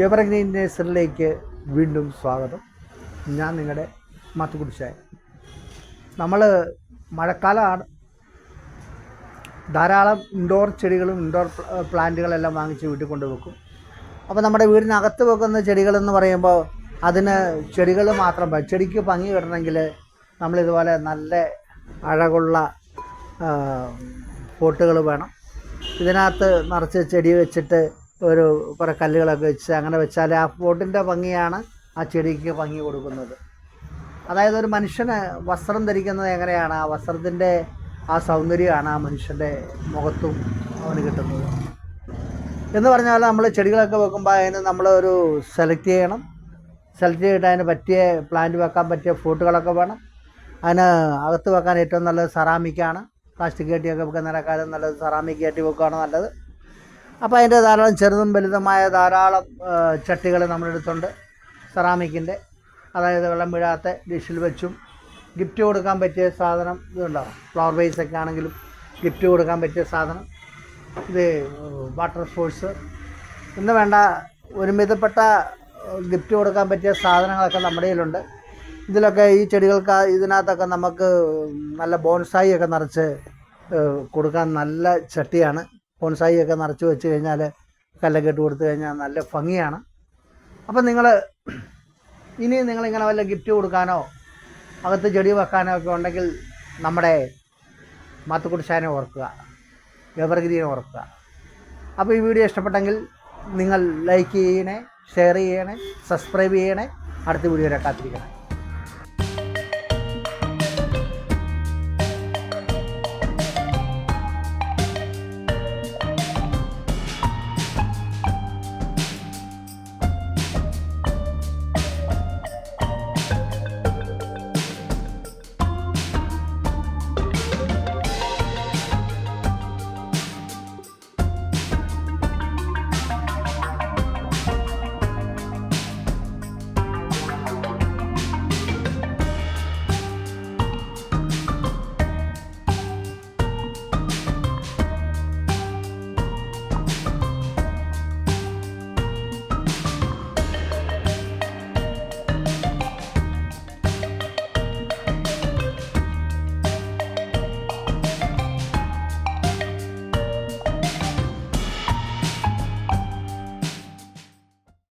Evergreen നേഴ്സറിലേക്ക് വീണ്ടും സ്വാഗതം. ഞാൻ നിങ്ങളുടെ മാത്തുക്കുടിച്ചായ നമ്മൾ മഴക്കാലമാണ് ധാരാളം ഇൻഡോർ ചെടികളും ഇൻഡോർ പ്ലാന്റുകളെല്ലാം വാങ്ങിച്ച് വീട്ടിൽ കൊണ്ടുവെക്കും. അപ്പോൾ നമ്മുടെ വീടിനകത്ത് വെക്കുന്ന ചെടികളെന്ന് പറയുമ്പോൾ അതിന് ചെടികൾ മാത്രം മതി. ചെടിക്ക് ഭംഗി കിട്ടണമെങ്കിൽ നമ്മളിതുപോലെ നല്ല അഴകുള്ള പോട്ടുകൾ വേണം. ഇതിനകത്ത് നിറച്ച് ചെടി വെച്ചിട്ട് ഒരു കുറേ കല്ലുകളൊക്കെ വെച്ച് അങ്ങനെ വെച്ചാൽ ആ പോട്ടിന്റെ ഭംഗിയാണ് ആ ചെടിക്ക് ഭംഗി കൊടുക്കുന്നത്. അതായത് ഒരു മനുഷ്യന് വസ്ത്രം ധരിക്കുന്നത് എങ്ങനെയാണ്? ആ വസ്ത്രത്തിന്റെ ആ സൗന്ദര്യമാണ് ആ മനുഷ്യന്റെ മുഖത്തും അവന് കിട്ടുന്നത്. എന്ന് പറഞ്ഞാൽ നമ്മൾ ചെടികളൊക്കെ വെക്കുമ്പോൾ അതിന് നമ്മൾ ഒരു സെലക്ട് ചെയ്യണം. സെലക്ട് ചെയ്തിട്ട് അതിന് പറ്റിയ പ്ലാന്റ് വെക്കാൻ പറ്റിയ ഫ്രൂട്ടുകളൊക്കെ വേണം. അതിന് അകത്ത് വെക്കാൻ ഏറ്റവും നല്ലത് സെറാമിക്കാണ് പ്ലാസ്റ്റിക് കെട്ടിയൊക്കെ വെക്കുന്നതിനേക്കാളും നല്ലത് സെറാമിക് കെട്ടി വെക്കുകയാണ് നല്ലത്. അപ്പോൾ അതിന്റെ ധാരാളം ചെറുതും വലുതുമായ ധാരാളം ചട്ടികൾ നമ്മളെടുത്തുണ്ട്. സെറാമിക്കിന്റെ അതായത് വെള്ളം വീഴാത്ത ഡിഷിൽ വെച്ചും ഗിഫ്റ്റ് കൊടുക്കാൻ പറ്റിയ സാധനം ഇതുണ്ടാവും ഫ്ലവർ വൈസ് ഒക്കെ ആണെങ്കിലും ഗിഫ്റ്റ് കൊടുക്കാൻ പറ്റിയ സാധനം. ഇത് വാട്ടർ സ്പോർട്സ് ഇന്ന് വേണ്ട ഒരുമിതപ്പെട്ട ഗിഫ്റ്റ് കൊടുക്കാൻ പറ്റിയ സാധനങ്ങളൊക്കെ നമ്മുടെ കയ്യിലുണ്ട്. ഇതിലൊക്കെ ഈ ചെടികൾക്ക് ഇതിനകത്തൊക്കെ നമുക്ക് നല്ല ബോൺസായി ഒക്കെ നിറച്ച് കൊടുക്കാൻ നല്ല ചട്ടിയാണ്. ബോൺസായി ഒക്കെ നിറച്ച് വെച്ച് കഴിഞ്ഞാൽ കല്ലൊക്കെ ഇട്ട് കൊടുത്തു കഴിഞ്ഞാൽ നല്ല ഭംഗിയാണ്. അപ്പം നിങ്ങൾ ഇനി നിങ്ങളിങ്ങനെ വല്ല ഗിഫ്റ്റ് കൊടുക്കാനോ അകത്ത് ചെടി വെക്കാനോ ഒക്കെ ഉണ്ടെങ്കിൽ നമ്മുടെ മാത്തുക്കുടിശാനെ ഓർക്കുക എവർഗ്രീനെ ഓർക്കുക. അപ്പോൾ ഈ വീഡിയോ ഇഷ്ടപ്പെട്ടെങ്കിൽ നിങ്ങൾ ലൈക്ക് ചെയ്യണേ ഷെയർ ചെയ്യണേ സബ്സ്ക്രൈബ് ചെയ്യണേ. അടുത്ത വീഡിയോ കാത്തിരിക്കണം.